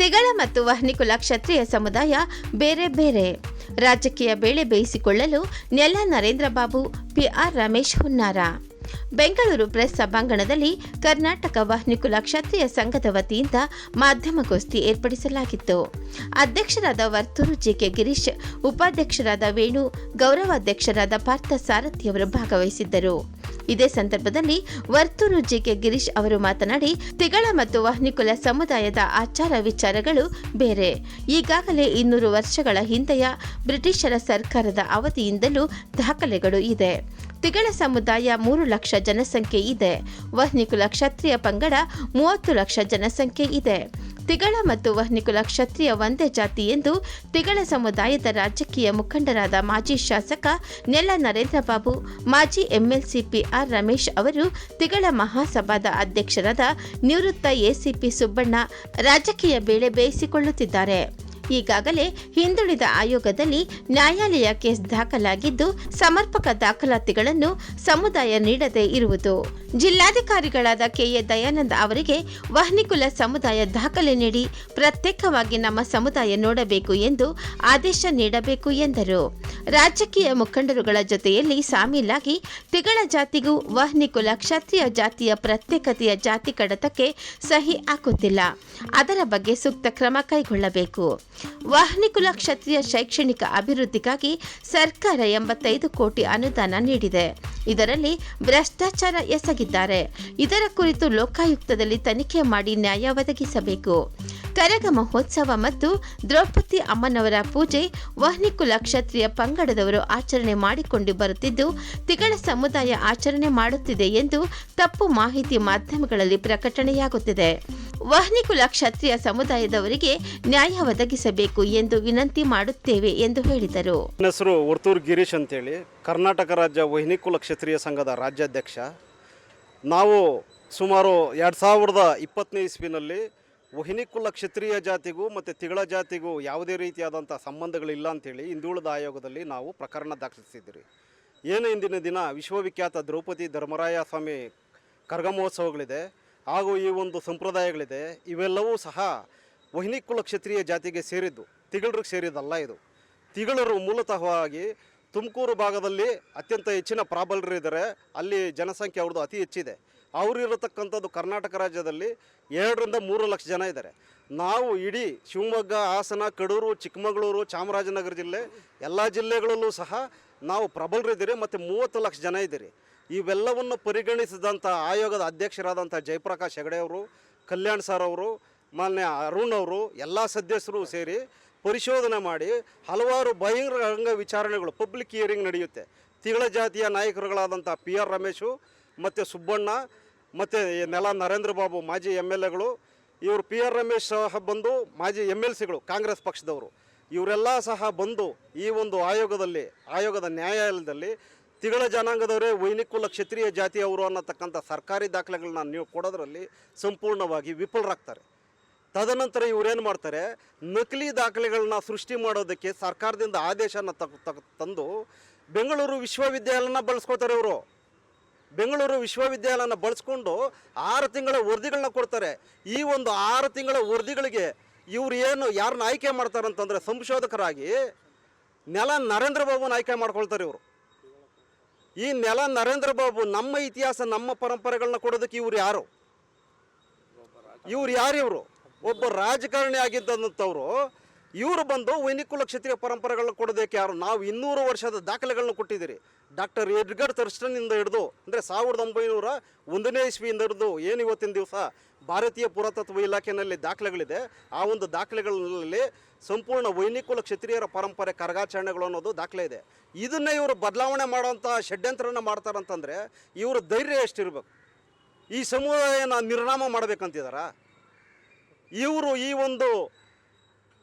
ತಿಗಳ ಮತ್ತು ವಹ್ನಿಕುಲ ಕ್ಷತ್ರಿಯ ಸಮುದಾಯ ಬೇರೆ ಬೇರೆ. ರಾಜಕೀಯ ಬೇಳೆ ಬೇಯಿಸಿಕೊಳ್ಳಲು ನೆಲ ನರೇಂದ್ರ ಬಾಬು ಪಿಆರ್ ರಮೇಶ್ ಹುನ್ನಾರ. ಬೆಂಗಳೂರು ಪ್ರೆಸ್ ಸಭಾಂಗಣದಲ್ಲಿ ಕರ್ನಾಟಕ ವಹ್ನಿಕುಲ ಕ್ಷತ್ರಿಯ ಸಂಘದ ವತಿಯಿಂದ ಮಾಧ್ಯಮಗೋಷ್ಠಿ ಏರ್ಪಡಿಸಲಾಗಿತ್ತು. ಅಧ್ಯಕ್ಷರಾದ ವರ್ತೂರು ಜಿಕೆ ಗಿರೀಶ್, ಉಪಾಧ್ಯಕ್ಷರಾದ ವೇಣು, ಗೌರವಾಧ್ಯಕ್ಷರಾದ ಪಾರ್ಥ ಸಾರಥಿಯವರು ಭಾಗವಹಿಸಿದ್ದರು. ಇದೇ ಸಂದರ್ಭದಲ್ಲಿ ವರ್ತೂರು ಜಿಕೆ ಗಿರೀಶ್ ಅವರು ಮಾತನಾಡಿ, ತಿಗಳ ಮತ್ತು ವಾಹ್ನಿಕುಲ ಸಮುದಾಯದ ಆಚಾರ ವಿಚಾರಗಳು ಬೇರೆ. ಈಗಾಗಲೇ ಇನ್ನೂರು ವರ್ಷಗಳ ಹಿಂದೆಯ ಬ್ರಿಟಿಷರ ಸರ್ಕಾರದ ಅವಧಿಯಿಂದಲೂ ದಾಖಲೆಗಳು ಇದೆ. ತಿಗಳ ಸಮುದಾಯ ಮೂರು ಲಕ್ಷ ಜನಸಂಖ್ಯೆ ಇದೆ. ವಹ್ನಿಕುಲ ಕ್ಷತ್ರಿಯ ಪಂಗಡ ಮೂವತ್ತು ಲಕ್ಷ ಜನಸಂಖ್ಯೆ ಇದೆ. ತಿಗಳ ಮತ್ತು ವಹ್ನಿಕುಲ ಕ್ಷತ್ರಿಯ ಒಂದೇ ಜಾತಿ ಎಂದು ತಿಗಳ ಸಮುದಾಯದ ರಾಜಕೀಯ ಮುಖಂಡರಾದ ಮಾಜಿ ಶಾಸಕ ನೆಲ ನರೇಂದ್ರ ಬಾಬು ಮಾಜಿ ಎಂಎಲ್ಸಿಪಿ ಪಿಆರ್ ರಮೇಶ್ ಅವರು, ತಿಗಳ ಮಹಾಸಭಾದ ಅಧ್ಯಕ್ಷರಾದ ನಿವೃತ್ತ ಎಸಿಪಿ ಸುಬ್ಬಣ್ಣ ರಾಜಕೀಯ ಬೇಳೆ ಬೇಯಿಸಿಕೊಳ್ಳುತ್ತಿದ್ದಾರೆ. ಈಗಾಗಲೇ ಹಿಂದುಳಿದ ಆಯೋಗದಲ್ಲಿ ನ್ಯಾಯಾಲಯ ಕೇಸ್ ದಾಖಲಾಗಿದ್ದು, ಸಮರ್ಪಕ ದಾಖಲಾತಿಗಳನ್ನು ಸಮುದಾಯ ನೀಡದೇ ಇರುವುದು. ಜಿಲ್ಲಾಧಿಕಾರಿಗಳಾದ ಕೆಎ ದಯಾನಂದ ಅವರಿಗೆ ವಹ್ನಿಕುಲ ಸಮುದಾಯ ದಾಖಲೆ ನೀಡಿ ಪ್ರತ್ಯೇಕವಾಗಿ ನಮ್ಮ ಸಮುದಾಯ ನೋಡಬೇಕು ಎಂದು ಆದೇಶ ನೀಡಬೇಕು ಎಂದರು. ರಾಜಕೀಯ ಮುಖಂಡರುಗಳ ಜೊತೆಯಲ್ಲಿ ಸಾಮೀಲಾಗಿ ತಿಗಳ ಜಾತಿಗೂ ವಹ್ನಿಕುಲ ಕ್ಷತ್ರಿಯ ಜಾತಿಯ ಪ್ರತ್ಯೇಕತೆಯ ಜಾತಿ ಕಡತಕ್ಕೆ ಸಹಿ ಹಾಕುತ್ತಿಲ್ಲ. ಅದರ ಬಗ್ಗೆ ಸೂಕ್ತ ಕ್ರಮ ಕೈಗೊಳ್ಳಬೇಕು. ವಹ್ನಿಕುಲ ಕ್ಷತ್ರಿಯ ಶೈಕ್ಷಣಿಕ ಅಭಿವೃದ್ಧಿಗಾಗಿ ಸರ್ಕಾರ ಎಂಬತ್ತೈದು ಕೋಟಿ ಅನುದಾನ ನೀಡಿದೆ. ಇದರಲ್ಲಿ ಭ್ರಷ್ಟಾಚಾರ ಇದರ ಕುರಿತು ಲೋಕಾಯುಕ್ತದಲ್ಲಿ ತನಿಖೆ ಮಾಡಿ ನ್ಯಾಯ ಒದಗಿಸಬೇಕು. ಕರಗ ಮಹೋತ್ಸವ ಮತ್ತು ದ್ರೌಪದಿ ಅಮ್ಮನವರ ಪೂಜೆ ವಹ್ನಿಕುಲ ಕ್ಷತ್ರಿಯ ಪಂಗಡದವರು ಆಚರಣೆ ಮಾಡಿಕೊಂಡು ಬರುತ್ತಿದ್ದು, ತಿಗಳ ಸಮುದಾಯ ಆಚರಣೆ ಮಾಡುತ್ತಿದೆ ಎಂದು ತಪ್ಪು ಮಾಹಿತಿ ಮಾಧ್ಯಮಗಳಲ್ಲಿ ಪ್ರಕಟಣೆಯಾಗುತ್ತಿದೆ. ವಹ್ನಿಕುಲ ಕ್ಷತ್ರಿಯ ಸಮುದಾಯದವರಿಗೆ ನ್ಯಾಯ ಒದಗಿಸಬೇಕು ಎಂದು ವಿನಂತಿ ಮಾಡುತ್ತೇವೆ ಎಂದು ಹೇಳಿದರು. ಹೆಸರು ವರ್ತೂರ್ ಗಿರೀಶ್ ಅಂತೇಳಿ. ಕರ್ನಾಟಕ ರಾಜ್ಯ ವಹ್ನಿಕುಲ ಕ್ಷತ್ರಿಯ ಸಂಘದ ರಾಜ್ಯಾಧ್ಯಕ್ಷ. ನಾವು ಸುಮಾರು ಎರಡು ಸಾವಿರದ ಇಪ್ಪತ್ತನೇ ಇಸ್ವಿನಲ್ಲಿ ವಹಿನಿಕುಲ ಕ್ಷತ್ರಿಯ ಜಾತಿಗೂ ಮತ್ತು ತಿಗಳ ಜಾತಿಗೂ ಯಾವುದೇ ರೀತಿಯಾದಂಥ ಸಂಬಂಧಗಳಿಲ್ಲ ಅಂತೇಳಿ ಹಿಂದುಳಿದ ಆಯೋಗದಲ್ಲಿ ನಾವು ಪ್ರಕರಣ ದಾಖಲಿಸಿದ್ದೀರಿ. ಏನು ಇಂದಿನ ದಿನ ವಿಶ್ವವಿಖ್ಯಾತ ದ್ರೌಪದಿ ಧರ್ಮರಾಯ ಸ್ವಾಮಿ ಕರ್ಗಮಹೋತ್ಸವಗಳಿದೆ ಹಾಗೂ ಈ ಒಂದು ಸಂಪ್ರದಾಯಗಳಿದೆ, ಇವೆಲ್ಲವೂ ಸಹ ವಹಿನಿಕುಲ ಕ್ಷತ್ರಿಯ ಜಾತಿಗೆ ಸೇರಿದ್ದು, ತಿಗಳರಿಗೆ ಸೇರಿದ್ದಲ್ಲ ಇದು. ತಿಗಳರು ಮೂಲತಃವಾಗಿ ತುಮಕೂರು ಭಾಗದಲ್ಲಿ ಅತ್ಯಂತ ಹೆಚ್ಚಿನ ಪ್ರಾಬಲ್ಯರಿದ್ದಾರೆ. ಅಲ್ಲಿ ಜನಸಂಖ್ಯೆ ಅವ್ರದ್ದು ಅತಿ ಹೆಚ್ಚಿದೆ. ಅವರಿರತಕ್ಕಂಥದ್ದು ಕರ್ನಾಟಕ ರಾಜ್ಯದಲ್ಲಿ ಎರಡರಿಂದ ಮೂರು ಲಕ್ಷ ಜನ ಇದ್ದಾರೆ. ನಾವು ಇಡೀ ಶಿವಮೊಗ್ಗ, ಹಾಸನ, ಕಡೂರು, ಚಿಕ್ಕಮಗಳೂರು, ಚಾಮರಾಜನಗರ ಜಿಲ್ಲೆ ಎಲ್ಲ ಜಿಲ್ಲೆಗಳಲ್ಲೂ ಸಹ ನಾವು ಪ್ರಬಲರಿದ್ದೀರಿ ಮತ್ತು ಮೂವತ್ತು ಲಕ್ಷ ಜನ ಇದ್ದೀರಿ. ಇವೆಲ್ಲವನ್ನು ಪರಿಗಣಿಸಿದಂಥ ಆಯೋಗದ ಅಧ್ಯಕ್ಷರಾದಂಥ ಜಯಪ್ರಕಾಶ್ ಹೆಗಡೆ ಅವರು, ಕಲ್ಯಾಣ್ ಸರ್ ಅವರು, ಮಾನ್ಯ ಅರುಣ್ ಅವರು, ಎಲ್ಲ ಸದಸ್ಯರು ಸೇರಿ ಪರಿಶೋಧನೆ ಮಾಡಿ ಹಲವಾರು ಬಹಿರಂಗ ವಿಚಾರಣೆಗಳು ಪಬ್ಲಿಕ್ ಹಿಯರಿಂಗ್ ನಡೆಯುತ್ತೆ. ತಿಗಳ ಜಾತಿಯ ನಾಯಕರುಗಳಾದಂಥ ಪಿ ಆರ್ ರಮೇಶು, ಮತ್ತು ಸುಬ್ಬಣ್ಣ, ಮತ್ತು ನೆಲ ನರೇಂದ್ರ ಬಾಬು, ಮಾಜಿ ಎಂ ಎಲ್ ಎಗಳು, ಇವರು ಪಿ ಆರ್ ರಮೇಶ್ ಸಹ ಬಂದು ಮಾಜಿ ಎಂ ಎಲ್ ಸಿಗಳು, ಕಾಂಗ್ರೆಸ್ ಪಕ್ಷದವರು. ಇವರೆಲ್ಲ ಸಹ ಬಂದು ಈ ಒಂದು ಆಯೋಗದಲ್ಲಿ, ಆಯೋಗದ ನ್ಯಾಯಾಲಯದಲ್ಲಿ ತಿಗಳ ಜನಾಂಗದವರೇ ವೈನಿಕುಲ ಕ್ಷತ್ರಿಯ ಜಾತಿಯವರು ಅನ್ನತಕ್ಕಂಥ ಸರ್ಕಾರಿ ದಾಖಲೆಗಳನ್ನ ನೀವು ಕೊಡೋದ್ರಲ್ಲಿ ಸಂಪೂರ್ಣವಾಗಿ ವಿಫಲರಾಗ್ತಾರೆ. ತದನಂತರ ಇವರೇನು ಮಾಡ್ತಾರೆ? ನಕಲಿ ದಾಖಲೆಗಳನ್ನ ಸೃಷ್ಟಿ ಮಾಡೋದಕ್ಕೆ ಸರ್ಕಾರದಿಂದ ಆದೇಶನ ತಂದು ಬೆಂಗಳೂರು ವಿಶ್ವವಿದ್ಯಾಲಯನ ಬಳಸ್ಕೋತಾರೆ ಇವರು. ಬೆಂಗಳೂರು ವಿಶ್ವವಿದ್ಯಾಲಯನ ಬಳಸ್ಕೊಂಡು ಆರು ತಿಂಗಳ ವರದಿಗಳನ್ನ ಕೊಡ್ತಾರೆ. ಈ ಒಂದು ಆರು ತಿಂಗಳ ವರದಿಗಳಿಗೆ ಇವ್ರು ಏನು ಯಾರನ್ನ ಆಯ್ಕೆ ಮಾಡ್ತಾರೆ ಅಂತಂದರೆ ಸಂಶೋಧಕರಾಗಿ ನೆಲ ನರೇಂದ್ರ ಬಾಬುನ ಆಯ್ಕೆ ಮಾಡ್ಕೊಳ್ತಾರೆ ಇವರು. ಈ ನೆಲ ನರೇಂದ್ರ ಬಾಬು ನಮ್ಮ ಇತಿಹಾಸ, ನಮ್ಮ ಪರಂಪರೆಗಳನ್ನ ಕೊಡೋದಕ್ಕೆ ಇವ್ರು ಯಾರು? ಇವ್ರು ಯಾರು ಇವರು? ಒಬ್ಬ ರಾಜಕಾರಣಿ ಆಗಿದ್ದಂಥವ್ರು, ಇವರು ಬಂದು ವೈನಿಕುಲ ಕ್ಷತ್ರಿಯ ಪರಂಪರೆಗಳನ್ನ ಕೊಡೋದಕ್ಕೆ ಯಾರು? ನಾವು ಇನ್ನೂರು ವರ್ಷದ ದಾಖಲೆಗಳನ್ನ ಕೊಟ್ಟಿದ್ದೀರಿ. ಡಾಕ್ಟರ್ ಎಡ್ಗರ್ ತರ್ಸ್ಟನ್ನಿಂದ ಹಿಡಿದು, ಅಂದರೆ ಸಾವಿರದ ಒಂಬೈನೂರ ಒಂದನೇ ಇಸ್ವಿಯಿಂದ ಹಿಡಿದು ಏನು ಇವತ್ತಿನ ದಿವಸ ಭಾರತೀಯ ಪುರಾತತ್ವ ಇಲಾಖೆಯಲ್ಲಿ ದಾಖಲೆಗಳಿದೆ. ಆ ಒಂದು ದಾಖಲೆಗಳಲ್ಲಿ ಸಂಪೂರ್ಣ ವೈನಿಕುಲ ಕ್ಷತ್ರಿಯರ ಪರಂಪರೆ ಕರಗಾಚರಣೆಗಳು ಅನ್ನೋದು ದಾಖಲೆ ಇದೆ. ಇದನ್ನೇ ಇವರು ಬದಲಾವಣೆ ಮಾಡೋಂಥ ಷಡ್ಯಂತ್ರನ ಮಾಡ್ತಾರಂತಂದರೆ, ಇವರು ಧೈರ್ಯ ಎಷ್ಟಿರಬೇಕು? ಈ ಸಮುದಾಯನ ನಿರ್ನಾಮ ಮಾಡಬೇಕಂತಿದಾರಾ? ಇವರು ಈ ಒಂದು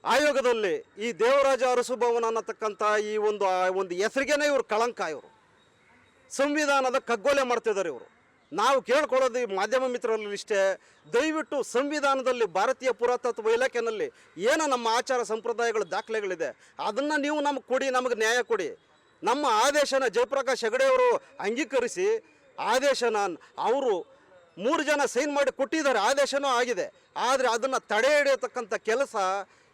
ಆಯೋಗದಲ್ಲಿ ಈ ದೇವರಾಜ ಅರಸು ಭವನ ಅನ್ನತಕ್ಕಂಥ ಈ ಒಂದು ಒಂದು ಹೆಸರಿಗೇನೆ ಇವರು ಕಳಂಕ ಇವರು. ಸಂವಿಧಾನದ ಕಗ್ಗೊಲೆ ಮಾಡ್ತಿದ್ದಾರೆ ಇವರು. ನಾವು ಕೇಳ್ಕೊಳ್ಳೋದು ಈ ಮಾಧ್ಯಮ ಮಿತ್ರರಲ್ಲಿ ಇಷ್ಟೇ, ದಯವಿಟ್ಟು ಸಂವಿಧಾನದಲ್ಲಿ ಭಾರತೀಯ ಪುರಾತತ್ವ ಇಲಾಖೆಯಲ್ಲಿ ಏನು ನಮ್ಮ ಆಚಾರ ಸಂಪ್ರದಾಯಗಳ ದಾಖಲೆಗಳಿದೆ, ಅದನ್ನು ನೀವು ನಮಗೆ ಕೊಡಿ, ನಮಗೆ ನ್ಯಾಯ ಕೊಡಿ. ನಮ್ಮ ಆದೇಶನ ಜಯಪ್ರಕಾಶ್ ಹೆಗಡೆಯವರು ಅಂಗೀಕರಿಸಿ, ಆದೇಶನ ಅವರು ಮೂರು ಜನ ಸೈನ್ ಮಾಡಿ ಕೊಟ್ಟಿದ್ದಾರೆ, ಆದೇಶನೂ ಆಗಿದೆ. ಆದರೆ ಅದನ್ನು ತಡೆ ಹಿಡಿಯತಕ್ಕಂಥ ಕೆಲಸ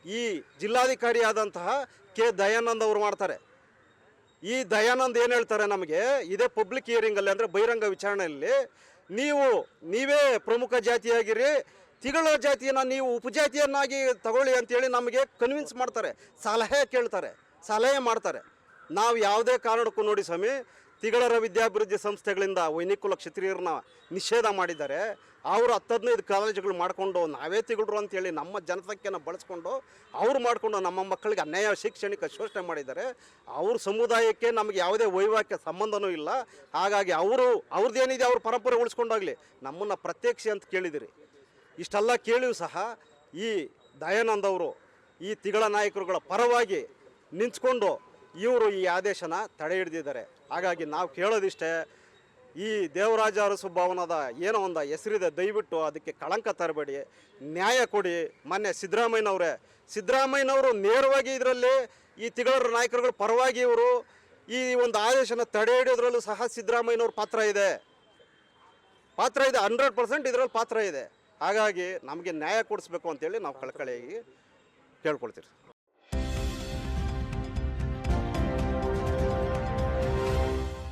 ಈ ಜಿಲ್ಲಾಧಿಕಾರಿಯಾದಂತಹ ಕೆ ದಯಾನಂದ್ ಅವರು ಮಾಡ್ತಾರೆ. ಈ ದಯಾನಂದ್ ಏನು ಹೇಳ್ತಾರೆ ನಮಗೆ, ಇದೇ ಪಬ್ಲಿಕ್ ಹಿಯರಿಂಗಲ್ಲಿ ಅಂದರೆ ಬಹಿರಂಗ ವಿಚಾರಣೆಯಲ್ಲಿ ನೀವು, ನೀವೇ ಪ್ರಮುಖ ಜಾತಿಯಾಗಿರಿ, ತಿಗಳ ಜಾತಿಯನ್ನು ನೀವು ಉಪಜಾತಿಯನ್ನಾಗಿ ತಗೊಳ್ಳಿ ಅಂತೇಳಿ ನಮಗೆ ಕನ್ವಿನ್ಸ್ ಮಾಡ್ತಾರೆ. ಸಲಹೆ ಕೇಳ್ತಾರೆ, ಸಲಹೆ ಮಾಡ್ತಾರೆ. ನಾವು ಯಾವುದೇ ಕಾರಣಕ್ಕೂ ನೋಡಿ ಸ್ವಾಮಿ, ತಿಗಳರ ವಿದ್ಯಾಭಿವೃದ್ಧಿ ಸಂಸ್ಥೆಗಳಿಂದ ವೈನಿಕುಲ ಕ್ಷತ್ರಿಯರನ್ನ ನಿಷೇಧ ಮಾಡಿದ್ದಾರೆ. ಅವರು ಹತ್ತು ಹದಿನೈದು ಕಾಲೇಜುಗಳು ಮಾಡಿಕೊಂಡು ನಾವೇ ತಿಗಳರು ಅಂತೇಳಿ ನಮ್ಮ ಜನಸಂಖ್ಯೆನ ಬಳಸ್ಕೊಂಡು ಅವ್ರು ಮಾಡಿಕೊಂಡು ನಮ್ಮ ಮಕ್ಕಳಿಗೆ ಅನ್ಯಾಯ ಶೈಕ್ಷಣಿಕ ಶೋಷಣೆ ಮಾಡಿದ್ದಾರೆ. ಅವ್ರ ಸಮುದಾಯಕ್ಕೆ ನಮಗೆ ಯಾವುದೇ ವೈವಾಹಿಕ ಸಂಬಂಧನೂ ಇಲ್ಲ. ಹಾಗಾಗಿ ಅವರು, ಅವ್ರದ್ದೇನಿದೆ ಅವ್ರ ಪರಂಪರೆ ಉಳಿಸ್ಕೊಂಡೋಗಲಿ. ನಮ್ಮನ್ನು ಪ್ರತ್ಯಕ್ಷಿ ಅಂತ ಕೇಳಿದಿರಿ. ಇಷ್ಟೆಲ್ಲ ಕೇಳಿಯೂ ಸಹ ಈ ದಯಾನಂದ್ ಅವರು, ಈ ತಿಗಳ ನಾಯಕರುಗಳ ಪರವಾಗಿ ನಿಂತ್ಕೊಂಡು ಇವರು ಈ ಆದೇಶನ ತಡೆ ಹಿಡಿದಿದ್ದಾರೆ. ಹಾಗಾಗಿ ನಾವು ಕೇಳೋದಿಷ್ಟೇ, ಈ ದೇವರಾಜ ಅರಸು ಭವನದ ಏನೋ ಒಂದು ಹೆಸರಿದೆ, ದಯವಿಟ್ಟು ಅದಕ್ಕೆ ಕಳಂಕ ತರಬೇಡಿ. ನ್ಯಾಯ ಕೊಡಿ. ಮೊನ್ನೆ ಸಿದ್ದರಾಮಯ್ಯನವರೇ, ಸಿದ್ದರಾಮಯ್ಯನವರು ನೇರವಾಗಿ ಇದರಲ್ಲಿ ಈ ತಿಗಳರ ನಾಯಕರುಗಳ ಪರವಾಗಿ ಇವರು ಈ ಒಂದು ಆದೇಶನ ತಡೆ ಹಿಡಿಯೋದ್ರಲ್ಲೂ ಸಹ ಸಿದ್ದರಾಮಯ್ಯನವ್ರ ಪಾತ್ರ ಇದೆ. ಪಾತ್ರ ಇದೆ, ಹಂಡ್ರೆಡ್ ಪರ್ಸೆಂಟ್ ಇದರಲ್ಲಿ ಪಾತ್ರ ಇದೆ. ಹಾಗಾಗಿ ನಮಗೆ ನ್ಯಾಯ ಕೊಡಿಸ್ಬೇಕು ಅಂತೇಳಿ ನಾವು ಕಳಕಳಿಯಾಗಿ ಕೇಳ್ಕೊಳ್ತೀವಿ.